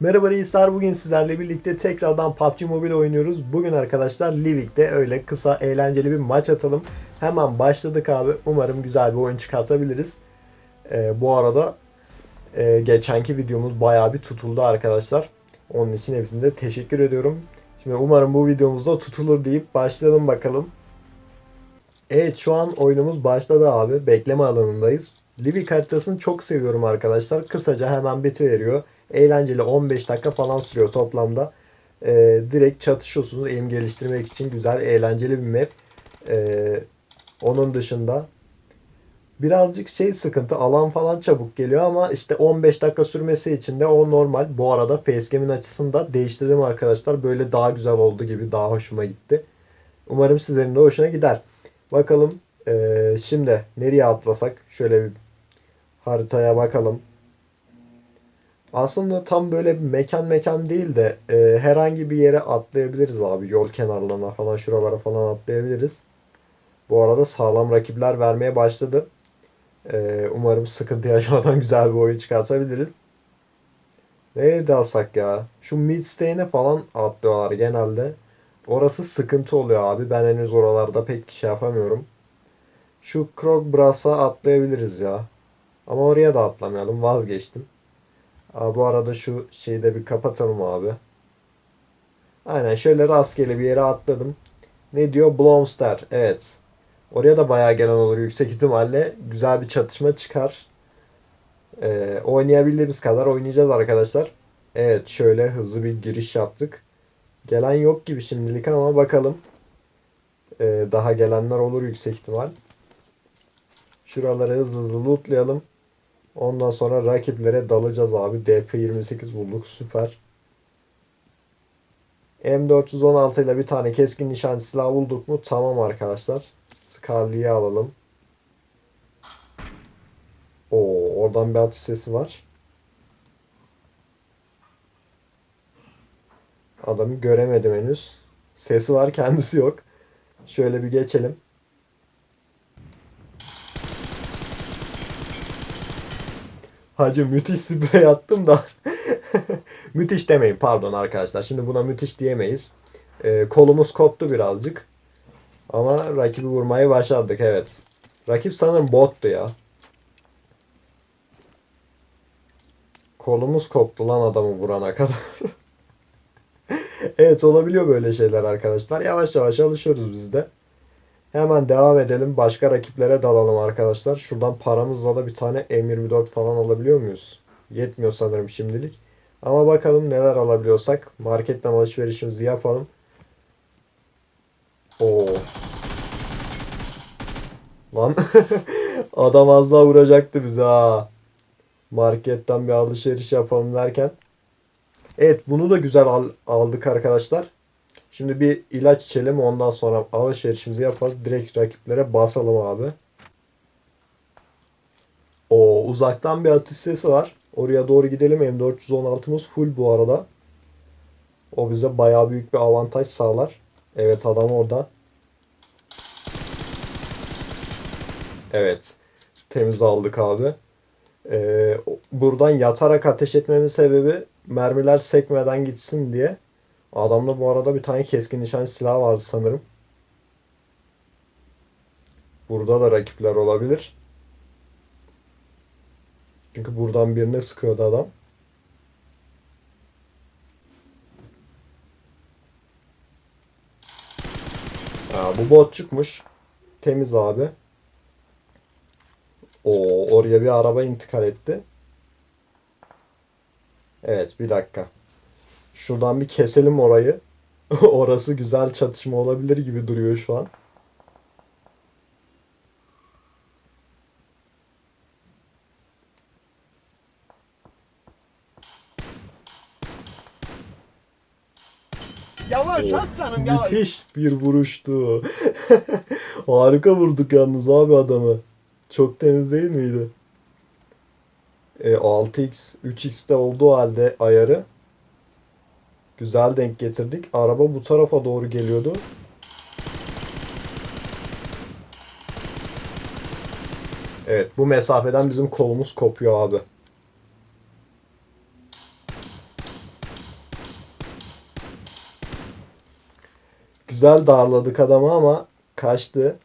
Merhaba reisler bugün sizlerle birlikte tekrardan PUBG Mobile oynuyoruz. Bugün arkadaşlar Livik'te öyle kısa eğlenceli bir maç atalım. Hemen başladık abi. Umarım güzel bir oyun çıkartabiliriz. Ee, bu arada e, geçenki videomuz bayağı bir tutuldu arkadaşlar. Onun için hepinize teşekkür ediyorum. Şimdi umarım bu videomuzda tutulur deyip başlayalım bakalım. Evet şu an oyunumuz başladı abi. Bekleme alanındayız. Livik haritasını çok seviyorum arkadaşlar. Kısaca hemen bitiveriyor. Eğlenceli 15 dakika falan sürüyor toplamda. Ee, direkt çatışıyorsunuz. Aim geliştirmek için güzel, eğlenceli bir map. Ee, onun dışında birazcık şey sıkıntı. Alan falan çabuk geliyor ama işte 15 dakika sürmesi için de o normal. Bu arada facecam'in açısını da değiştirdim arkadaşlar. Böyle daha güzel oldu gibi. Daha hoşuma gitti. Umarım sizlerin de hoşuna gider. Bakalım ee, şimdi nereye atlasak? Şöyle bir haritaya bakalım. Aslında tam böyle bir mekan mekan değil de e, herhangi bir yere atlayabiliriz abi. Yol kenarlarına falan şuralara falan atlayabiliriz. Bu arada sağlam rakipler vermeye başladı. E, umarım sıkıntı yaşamadan güzel bir oyun çıkartabiliriz. Nerede alsak ya? Şu midstay'ine falan atlıyorlar genelde. Orası sıkıntı oluyor abi. Ben henüz oralarda pek şey yapamıyorum. Şu Krogbras'a atlayabiliriz ya. Ama oraya da atlamayalım. Vazgeçtim. Aa, bu arada şu şeyi de bir kapatalım abi. Aynen şöyle rastgele bir yere atladım. Ne diyor? Blomster. Evet. Oraya da bayağı gelen olur yüksek ihtimalle. Güzel bir çatışma çıkar. Ee, oynayabildiğimiz kadar oynayacağız arkadaşlar. Evet şöyle hızlı bir giriş yaptık. Gelen yok gibi şimdilik ama bakalım. Ee, daha gelenler olur yüksek ihtimal. Şuraları hızlı hızlı lootlayalım. Ondan sonra rakiplere dalacağız abi. DP28 bulduk. Süper. M416 ile bir tane keskin nişancı silahı bulduk mu? Tamam arkadaşlar. Scarlet'i alalım. Oo, oradan bir atış sesi var. Adamı göremedim henüz. Sesi var kendisi yok. Şöyle bir geçelim. Hacı müthiş sprey attım da. müthiş demeyin pardon arkadaşlar. Şimdi buna müthiş diyemeyiz. Ee, kolumuz koptu birazcık. Ama rakibi vurmayı başardık evet. Rakip sanırım bottu ya. Kolumuz koptu lan adamı vurana kadar. evet olabiliyor böyle şeyler arkadaşlar. Yavaş yavaş alışıyoruz biz de. Hemen devam edelim. Başka rakiplere dalalım arkadaşlar. Şuradan paramızla da bir tane M24 falan alabiliyor muyuz? Yetmiyor sanırım şimdilik. Ama bakalım neler alabiliyorsak. Marketten alışverişimizi yapalım. Oo. Lan adam az daha vuracaktı bize ha. Marketten bir alışveriş yapalım derken. Evet bunu da güzel al- aldık arkadaşlar. Şimdi bir ilaç içelim ondan sonra alışverişimizi yaparız. Direkt rakiplere basalım abi. O uzaktan bir atış sesi var. Oraya doğru gidelim. M416'mız full bu arada. O bize bayağı büyük bir avantaj sağlar. Evet adam orada. Evet. Temiz aldık abi. Ee, buradan yatarak ateş etmemin sebebi mermiler sekmeden gitsin diye. Adamda bu arada bir tane keskin nişan silahı vardı sanırım. Burada da rakipler olabilir. Çünkü buradan birine sıkıyordu adam. Ha, bu botçukmuş. Temiz abi. O oraya bir araba intikal etti. Evet bir dakika. Şuradan bir keselim orayı. Orası güzel çatışma olabilir gibi duruyor şu an. Yavaş aslanım yavaş. Müthiş bir vuruştu. Harika vurduk yalnız abi adamı. Çok temiz değil miydi? E, 6x, 3x'te olduğu halde ayarı Güzel denk getirdik. Araba bu tarafa doğru geliyordu. Evet bu mesafeden bizim kolumuz kopuyor abi. Güzel darladık adamı ama kaçtı.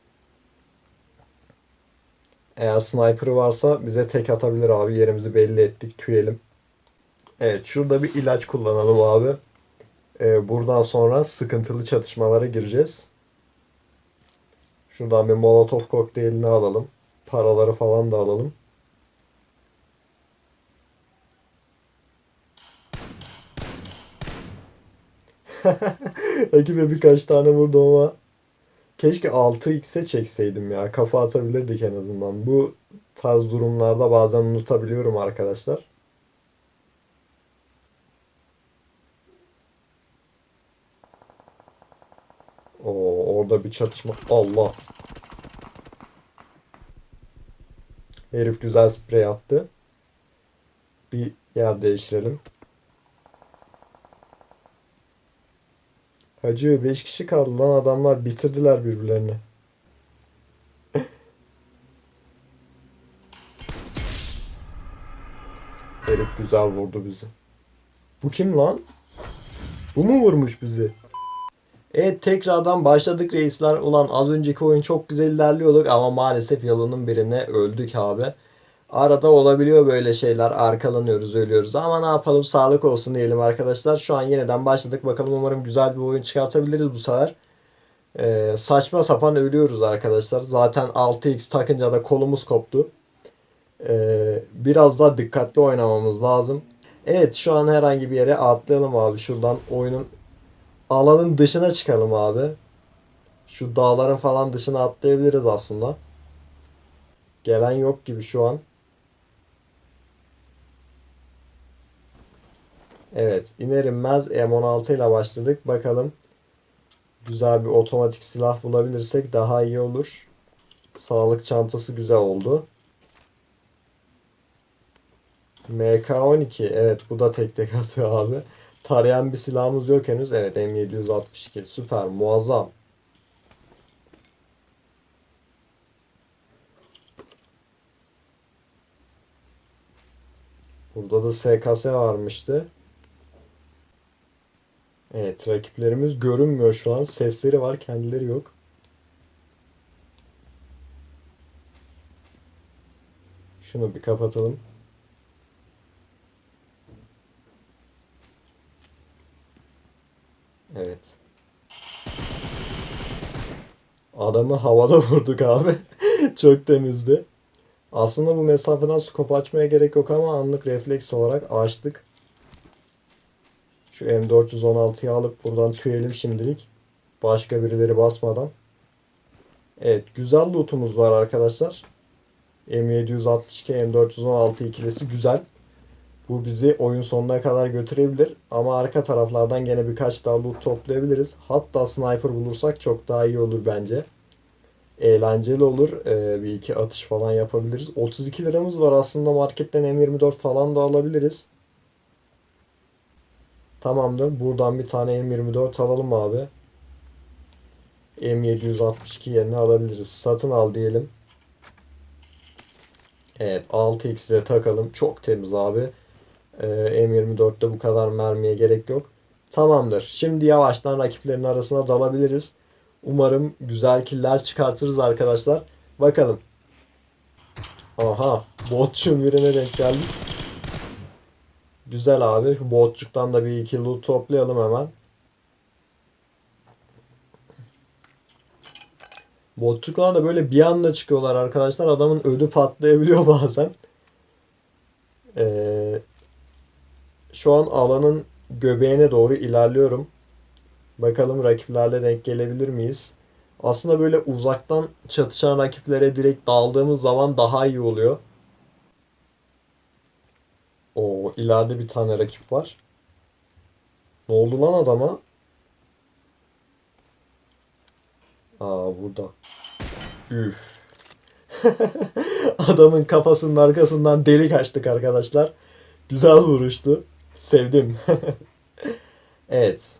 Eğer sniper varsa bize tek atabilir abi. Yerimizi belli ettik. Tüyelim. Evet şurada bir ilaç kullanalım abi. Ee, buradan sonra sıkıntılı çatışmalara gireceğiz. Şuradan bir molotof kokteylini alalım. Paraları falan da alalım. Rakibe birkaç tane vurdum ama keşke 6x'e çekseydim ya. Kafa atabilirdik en azından. Bu tarz durumlarda bazen unutabiliyorum arkadaşlar. Oo, orada bir çatışma. Allah. Herif güzel sprey attı. Bir yer değiştirelim. Hacı 5 kişi kaldı lan adamlar bitirdiler birbirlerini. Herif güzel vurdu bizi. Bu kim lan? Bu mu vurmuş bizi? Evet tekrardan başladık reisler. Ulan az önceki oyun çok güzel ilerliyorduk ama maalesef yalının birine öldük abi. Arada olabiliyor böyle şeyler. Arkalanıyoruz, ölüyoruz. Ama ne yapalım sağlık olsun diyelim arkadaşlar. Şu an yeniden başladık. Bakalım umarım güzel bir oyun çıkartabiliriz bu sefer. Ee, saçma sapan ölüyoruz arkadaşlar. Zaten 6x takınca da kolumuz koptu. Ee, biraz daha dikkatli oynamamız lazım. Evet şu an herhangi bir yere atlayalım abi. Şuradan oyunun alanın dışına çıkalım abi. Şu dağların falan dışına atlayabiliriz aslında. Gelen yok gibi şu an. Evet iner inmez M16 ile başladık. Bakalım güzel bir otomatik silah bulabilirsek daha iyi olur. Sağlık çantası güzel oldu. MK12 evet bu da tek tek atıyor abi. Tarayan bir silahımız yok henüz. Evet M762 süper muazzam. Burada da SKS varmıştı. Evet rakiplerimiz görünmüyor şu an. Sesleri var kendileri yok. Şunu bir kapatalım. Evet. Adamı havada vurduk abi. Çok temizdi. Aslında bu mesafeden skop açmaya gerek yok ama anlık refleks olarak açtık. Şu M416'yı alıp buradan tüyelim şimdilik. Başka birileri basmadan. Evet güzel lootumuz var arkadaşlar. M762 M416 ikilisi güzel. Bu bizi oyun sonuna kadar götürebilir. Ama arka taraflardan gene birkaç daha loot toplayabiliriz. Hatta sniper bulursak çok daha iyi olur bence. Eğlenceli olur. Ee, bir iki atış falan yapabiliriz. 32 liramız var aslında marketten M24 falan da alabiliriz. Tamamdır. Buradan bir tane M24 alalım abi. M762 yerine alabiliriz. Satın al diyelim. Evet 6x'e takalım. Çok temiz abi. Ee, M24'te bu kadar mermiye gerek yok. Tamamdır. Şimdi yavaştan rakiplerin arasına dalabiliriz. Umarım güzel killer çıkartırız arkadaşlar. Bakalım. Aha. Botçun birine denk geldik. Güzel abi. Şu botçuktan da bir iki loot toplayalım hemen. Botçuklar da böyle bir anda çıkıyorlar arkadaşlar. Adamın ödü patlayabiliyor bazen. Ee, şu an alanın göbeğine doğru ilerliyorum. Bakalım rakiplerle denk gelebilir miyiz? Aslında böyle uzaktan çatışan rakiplere direkt daldığımız zaman daha iyi oluyor. O ileride bir tane rakip var. Ne oldu lan adama? Aa burada. Üf. Adamın kafasının arkasından delik açtık arkadaşlar. Güzel vuruştu. Sevdim. evet.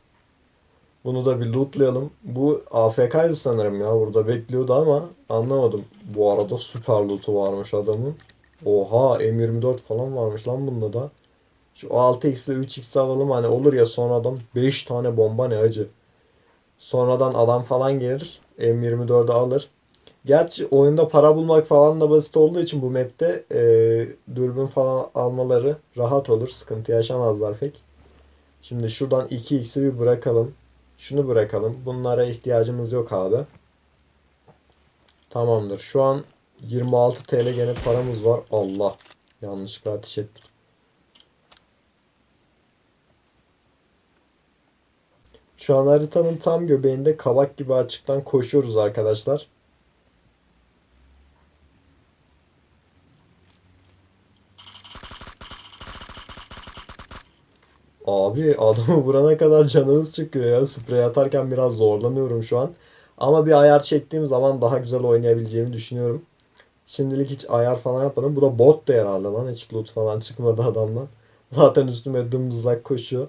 Bunu da bir lootlayalım. Bu AFK'ydı sanırım ya. Burada bekliyordu ama anlamadım. Bu arada süper loot'u varmış adamın. Oha M24 falan varmış lan bunda da. Şu 6x'e 3x alalım hani olur ya sonradan 5 tane bomba ne acı. Sonradan adam falan gelir. M24'ü alır. Gerçi oyunda para bulmak falan da basit olduğu için bu map'te e, dürbün falan almaları rahat olur. Sıkıntı yaşamazlar pek. Şimdi şuradan 2x'i bir bırakalım. Şunu bırakalım. Bunlara ihtiyacımız yok abi. Tamamdır. Şu an 26 TL gene paramız var. Allah. Yanlışlıkla ateş ettik. Şu an haritanın tam göbeğinde kabak gibi açıktan koşuyoruz arkadaşlar. Abi adamı vurana kadar canımız çıkıyor ya. Sprey atarken biraz zorlanıyorum şu an. Ama bir ayar çektiğim zaman daha güzel oynayabileceğimi düşünüyorum. Şimdilik hiç ayar falan yapmadım. Bu da bot da herhalde lan. Hiç loot falan çıkmadı adamdan. Zaten üstüme dımdızlak koşuyor.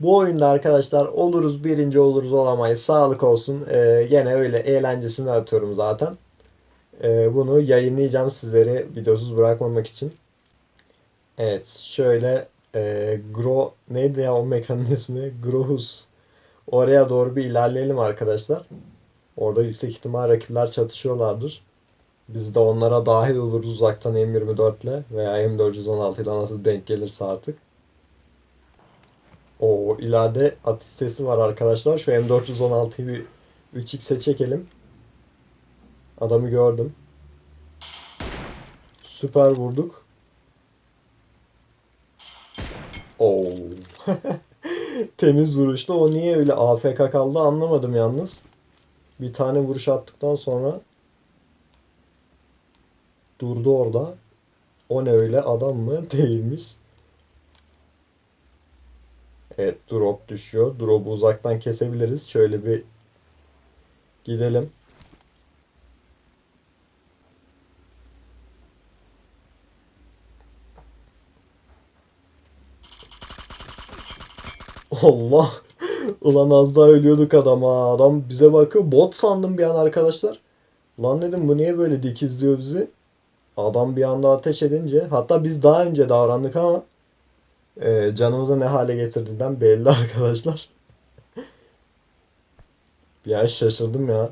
Bu oyunda arkadaşlar oluruz birinci oluruz olamayız. Sağlık olsun. Ee, gene öyle eğlencesini atıyorum zaten. Ee, bunu yayınlayacağım sizleri videosuz bırakmamak için. Evet şöyle e, Gro neydi ya o mekanın ismi? Grohus. Oraya doğru bir ilerleyelim arkadaşlar. Orada yüksek ihtimal rakipler çatışıyorlardır. Biz de onlara dahil oluruz uzaktan M24 ile veya M416 ile nasıl denk gelirse artık. O ileride atış sesi var arkadaşlar. Şu M416'yı bir 3x'e çekelim. Adamı gördüm. Süper vurduk. Oo. Temiz vuruştu. O niye öyle AFK kaldı anlamadım yalnız. Bir tane vuruş attıktan sonra durdu orada. O ne öyle adam mı? Değilmiş. Evet drop düşüyor. Drop'u uzaktan kesebiliriz. Şöyle bir gidelim. Allah. Ulan az daha ölüyorduk adam ha. Adam bize bakıyor. Bot sandım bir an arkadaşlar. Lan dedim bu niye böyle dikizliyor bizi? Adam bir anda ateş edince. Hatta biz daha önce davrandık ama e, canımızı ne hale getirdiğinden belli arkadaşlar. an şaşırdım ya.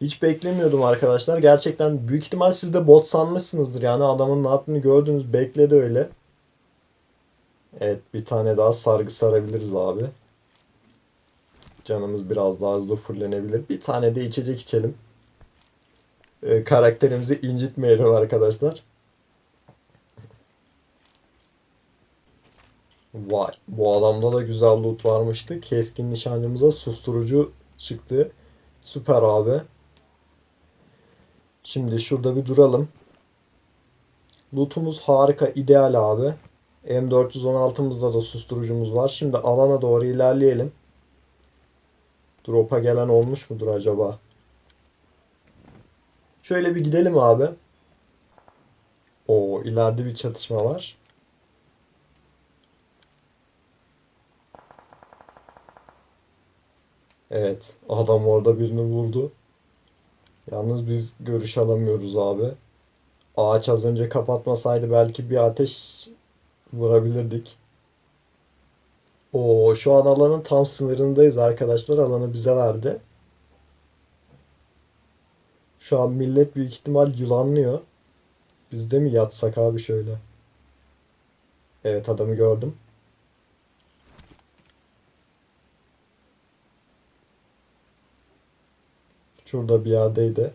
Hiç beklemiyordum arkadaşlar. Gerçekten büyük ihtimal siz de bot sanmışsınızdır. Yani adamın ne yaptığını gördünüz. Bekledi öyle. Evet bir tane daha sargı sarabiliriz abi. Canımız biraz daha hızlı fullenebilir. Bir tane de içecek içelim. Ee, karakterimizi incitmeyelim arkadaşlar. Vay. Bu adamda da güzel loot varmıştı. Keskin nişancımıza susturucu çıktı. Süper abi. Şimdi şurada bir duralım. Lootumuz harika, ideal abi. M416'mızda da susturucumuz var. Şimdi alana doğru ilerleyelim. Drop'a gelen olmuş mudur acaba? Şöyle bir gidelim abi. O ileride bir çatışma var. Evet, adam orada birini vurdu. Yalnız biz görüş alamıyoruz abi. Ağaç az önce kapatmasaydı belki bir ateş vurabilirdik. O şu an alanın tam sınırındayız arkadaşlar. Alanı bize verdi. Şu an millet büyük ihtimal yılanlıyor. Biz de mi yatsak abi şöyle? Evet adamı gördüm. Şurada bir yerdeydi.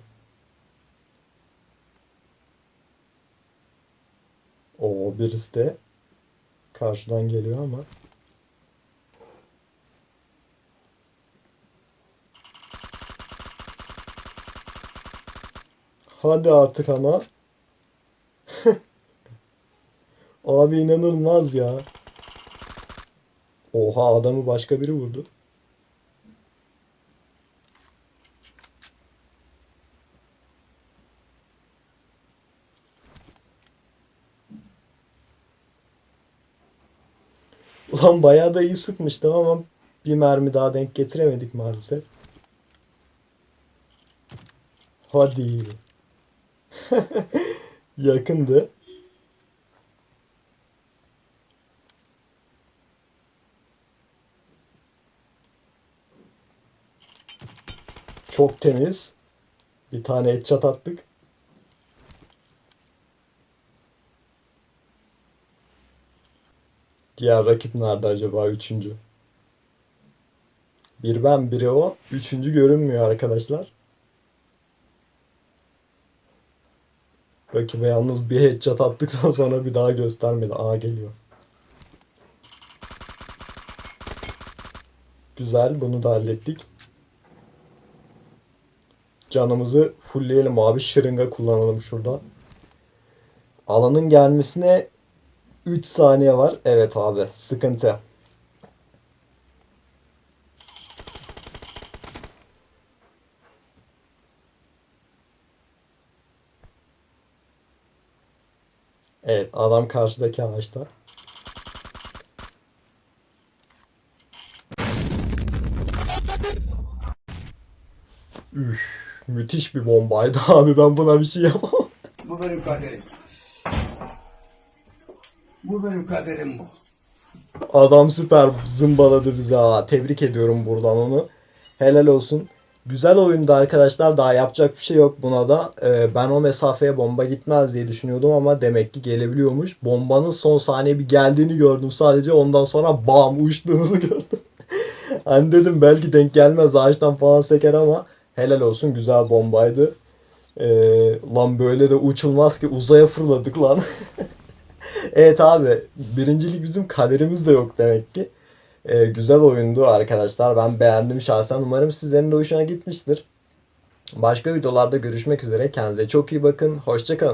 O birisi de karşıdan geliyor ama. Hadi artık ama. Abi inanılmaz ya. Oha adamı başka biri vurdu. Ulan bayağı da iyi sıkmıştım ama bir mermi daha denk getiremedik maalesef. Hadi. Yakındı. Çok temiz. Bir tane headshot attık. Diğer rakip nerede acaba? Üçüncü. Bir ben biri o. Üçüncü görünmüyor arkadaşlar. Rakibe yalnız bir headshot attıktan sonra bir daha göstermedi. Aa geliyor. Güzel bunu da hallettik. Canımızı fullleyelim abi. Şırınga kullanalım şurada. Alanın gelmesine 3 saniye var. Evet abi sıkıntı. Evet adam karşıdaki ağaçta. Üf, müthiş bir bombaydı abi ben buna bir şey yapamam. Bu benim kaderim. Benim kaderim bu. Adam süper zımbaladı bize ha. Tebrik ediyorum buradan onu. Helal olsun. Güzel oyundu arkadaşlar. Daha yapacak bir şey yok buna da. Ee, ben o mesafeye bomba gitmez diye düşünüyordum ama demek ki gelebiliyormuş. Bombanın son saniye bir geldiğini gördüm sadece. Ondan sonra bam uçtuğumuzu gördüm. hani dedim belki denk gelmez ağaçtan falan seker ama helal olsun güzel bombaydı. Ee, lan böyle de uçulmaz ki uzaya fırladık lan. Evet abi birincilik bizim kaderimiz de yok demek ki. Ee, güzel oyundu arkadaşlar. Ben beğendim şahsen. Umarım sizlerin de hoşuna gitmiştir. Başka videolarda görüşmek üzere. Kendinize çok iyi bakın. Hoşçakalın.